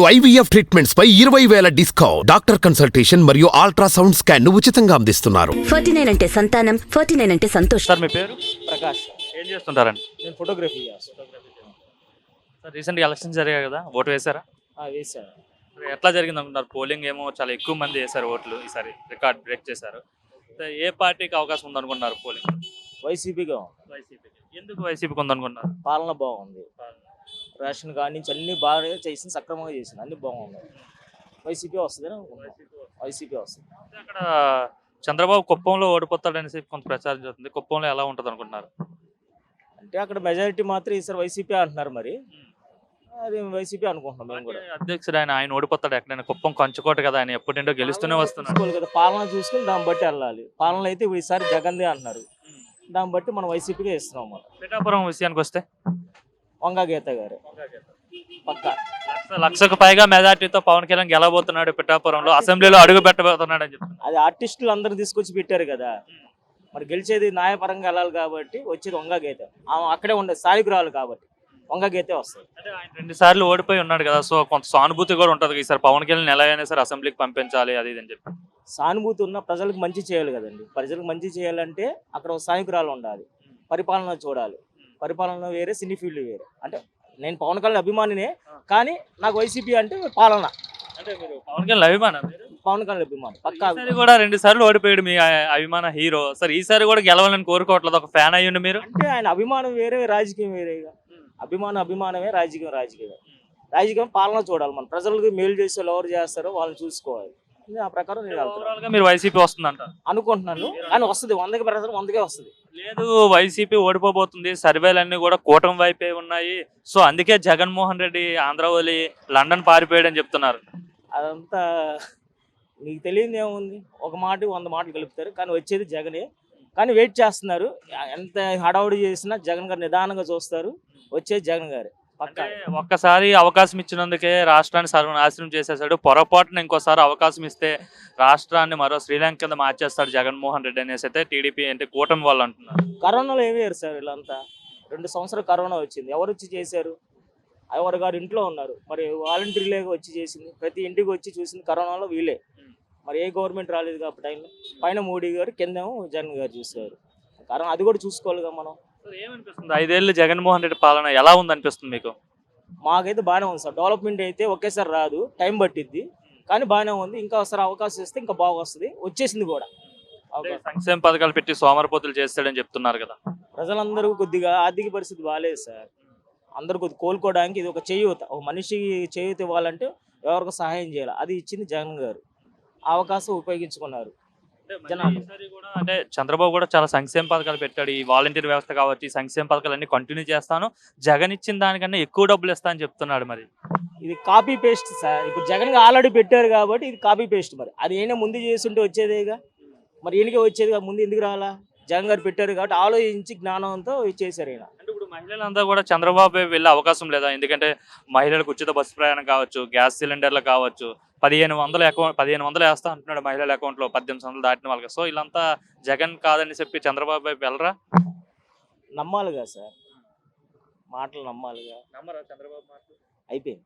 IVF treatments పై ఇరవై వేల డిస్కౌంట్. డాక్టర్ కన్సల్టేషన్ మరియు అల్ట్రాసౌండ్ స్కాన్ను ఉచితంగా అందిస్తున్నారు. ఫార్టీ నైన్ అంటే సంతానం ఫార్టీ నైన్ అంటే సంతోషం. సార్ మీ పేరు? ప్రకాష్. ఏం చేస్తుంటారండి? నేను ఫోటోగ్రఫీ చేస్తాను సార్ రీసెంట్గా ఎలక్షన్ జరిగాయి కదా ఓటు వేశారా? వేసాను మరి ఎట్లా జరిగింది అనుకుంటారు పోలింగ్ ఏమో చాలా ఎక్కువ మంది వేశారు ఓట్లు ఈసారి రికార్డ్ బ్రేక్ చేశారు. అయితే ఏ పార్టీకి అవకాశం ఉందనుకున్నారు పోలింగ్? వైసీపీగా ఉంది. వైసీపీకి. ఎందుకు వైసీపీకి ఉందనుకున్నారు పాలన బాగుంది. రేషన్ కాడి నుంచి అన్ని బాగా చేసింది సక్రమంగా చేసింది. అన్ని బాగుంది వైసీపీ వస్తుంది వైసీపీ వస్తుంది. అక్కడ చంద్రబాబు కుప్పంలో ఓడిపోతాడనేసి కొంత ప్రచారం జరుగుతుంది. కుప్పంలో ఎలా ఉంటుంది అనుకుంటున్నారు? అంటే అక్కడ మెజారిటీ మాత్రం ఈసారి వైసీపీ అంటున్నారు మరి. అది వైసీపీ అనుకుంటున్నాం మేము కూడా. అధ్యక్షుడు ఆయన ఆయన ఓడిపోతాడు ఎక్కడైనా. కుప్పం కంచుకోట కదా ఆయన ఎప్పటింటో గెలుస్తూనే వస్తున్నాడు కదా. పాలన చూసుకుని దాన్ని బట్టి వెళ్ళాలి. పాలన అయితే ఈసారి జగన్దే అంటున్నారు. దాన్ని బట్టి మనం వైసీపీగా ఇస్తున్నాం మనం. పిఠాపురం విషయానికి వస్తే? వంగా గీత గారు. పక్కా. లక్ష లక్షకు పైగా మెజార్టీతో పవన్ కళ్యాణ్ గెలవబోతున్నాడు పిఠాపురంలో. అసెంబ్లీలో అడుగు పెట్టబోతున్నాడు అని చెప్తున్నారు. అది ఆర్టిస్టులు అందరూ తీసుకొచ్చి పెట్టారు కదా. మరి గెలిచేది న్యాయపరంగా వెళ్ళాలి కాబట్టి వచ్చేది వంగ గీత ఆమె అక్కడే ఉండే స్థానికురాలు కాబట్టి వంగ గీతే వస్తుంది. అంటే ఆయన రెండు సార్లు ఓడిపోయి ఉన్నాడు కదా. సో కొంత సానుభూతి కూడా ఉంటది. ఈసారి పవన్ కళ్యాణ్ ఎలా అయినా సరే అసెంబ్లీకి పంపించాలి అది ఇది అని చెప్పి. సానుభూతి ఉన్న ప్రజలకు మంచి చేయాలి కదండి. ప్రజలకు మంచి చేయాలంటే అక్కడ ఒక స్థానికురాలు ఉండాలి. పరిపాలన చూడాలి. పరిపాలన వేరే సినీ ఫీల్డ్ వేరే. అంటే నేను పవన్ కళ్యాణ్ అభిమానినే కానీ నాకు వైసీపీ అంటే పాలన. అంటే మీరు పవన్ కళ్యాణ్ అభిమానం పవన్ కళ్యాణ్ అభిమాని పక్కా ఈసారి కూడా రెండు సార్లు ఓడిపోయాడు మీ అభిమాన హీరో. సరే ఈసారి కూడా గెలవాలని కోరుకోవట్లేదు. ఒక ఫ్యాన్ అయ్యండి మీరు? అంటే ఆయన అభిమానం వేరే రాజకీయం వేరేగా అభిమానం అభిమానమే రాజకీయం రాజకీయం. రాజకీయం పాలన చూడాలి మన. ప్రజలకు మేలు చేసే ఎవరు చేస్తారో వాళ్ళని చూసుకోవాలి. ఆ ప్రకారం నేను వెళ్తాను మీరు వైసీపీ వస్తుందంట అనుకుంటున్నాను. కానీ వస్తుంది. వందకి ప్రజలు వందకే వస్తుంది. లేదు వైసీపీ ఓడిపోబోతుంది. సర్వేలన్నీ కూడా కూటమి వైపే ఉన్నాయి. సో అందుకే జగన్మోహన్ రెడ్డి ఆంధ్ర వదిలి లండన్ పారిపోయాడని చెప్తున్నారు. అదంతా నీకు తెలియదు ఏముంది? ఒక మాట వంద మాటలు కలుపుతారు కానీ వచ్చేది జగనే. కానీ వెయిట్ చేస్తున్నారు. ఎంత హడావుడి చేసినా జగన్ గారు నిదానంగా చూస్తారు. వచ్చేది జగన్ గారు. ఒక్కసారి అవకాశం ఇచ్చినందుకే రాష్ట్రాన్ని సర్వనాశనం చేసేసాడు. పొరపాటున ఇంకోసారి అవకాశం ఇస్తే రాష్ట్రాన్ని మరో శ్రీలంక కింద మార్చేస్తాడు జగన్మోహన్ రెడ్డి అనేసి అయితే టీడీపీ అంటే కూటమి వాళ్ళు అంటున్నారు. కరోనాలో ఏమయ్యారు సార్ వీళ్ళంతా రెండు సంవత్సరాలు కరోనా వచ్చింది. ఎవరు వచ్చి చేశారు? ఎవరు గారు ఇంట్లో ఉన్నారు. మరి వాలంటీర్లే వచ్చి చేసింది. ప్రతి ఇంటికి వచ్చి చూసింది కరోనాలో వీళ్ళే. మరి ఏ గవర్నమెంట్ రాలేదు కాబట్టి టైంలో. పైన మోడీ గారు కిందేమో జగన్ గారు చూసారు కరోనా అది కూడా చూసుకోవాలిగా మనం. ఏమనిపిస్తుంది? ఐదేళ్ళు జగన్మోహన్ రెడ్డి పాలన ఎలా ఉంది అనిపిస్తుంది మీకు? మాకైతే బాగానే ఉంది సార్. డెవలప్మెంట్ అయితే ఒకేసారి రాదు. టైం పట్టిద్ది. కానీ బాగానే ఉంది. ఇంకా ఒకసారి అవకాశం ఇస్తే ఇంకా బాగా వస్తుంది. వచ్చేసింది కూడా. సంక్షేమ పథకాలు పెట్టి సోమరపోతులు చేస్తాడని చెప్తున్నారు కదా. ప్రజలందరూ కొద్దిగా ఆర్థిక పరిస్థితి బాగాలేదు సార్. అందరూ కొద్ది కోలుకోవడానికి ఇది ఒక చేయూత. ఒక మనిషి చేయూత ఇవ్వాలంటే ఎవరికి సహాయం చేయాలి? అది ఇచ్చింది జగన్ గారు. ఆ అవకాశం ఉపయోగించుకున్నారు. అంటే చంద్రబాబు కూడా చాలా సంక్షేమ పథకాలు పెట్టాడు. ఈ వాలంటీర్ వ్యవస్థ కావచ్చు ఈ సంక్షేమ పథకాలు అన్ని కంటిన్యూ చేస్తాను. జగన్ ఇచ్చిన దానికన్నా ఎక్కువ డబ్బులు ఇస్తా అని చెప్తున్నాడు మరి. ఇది కాపీ పేస్ట్ సార్ ఇప్పుడు జగన్ ఆల్రెడీ పెట్టారు కాబట్టి ఇది కాపీ పేస్ట్ మరి. అది అయినా ముందు చేస్తుంటే వచ్చేదేగా మరి ఈయనకే వచ్చేదిగా ముందు ఎందుకు రాలా జగన్ గారు పెట్టారు కాబట్టి ఆలోచించి జ్ఞానంతో చేశారు ఈయన. మహిళలంతా కూడా చంద్రబాబు వెళ్ళే అవకాశం లేదా? ఎందుకంటే మహిళలకు ఉచిత బస్సు ప్రయాణం కావచ్చు గ్యాస్ సిలిండర్లు కావచ్చు పదిహేను వందల అకౌంట్ పదిహేను వందలు వేస్తా అంటున్నాడు మహిళల అకౌంట్లో పద్దెనిమిది వందలు దాటిన వాళ్ళకి. సో వీళ్ళంతా జగన్ కాదని చెప్పి చంద్రబాబు వైపు వెళ్ళరా? నమ్మాలిగా సార్. మాటలు నమ్మాలిగా. నమ్మరా చంద్రబాబు అయిపోయింది.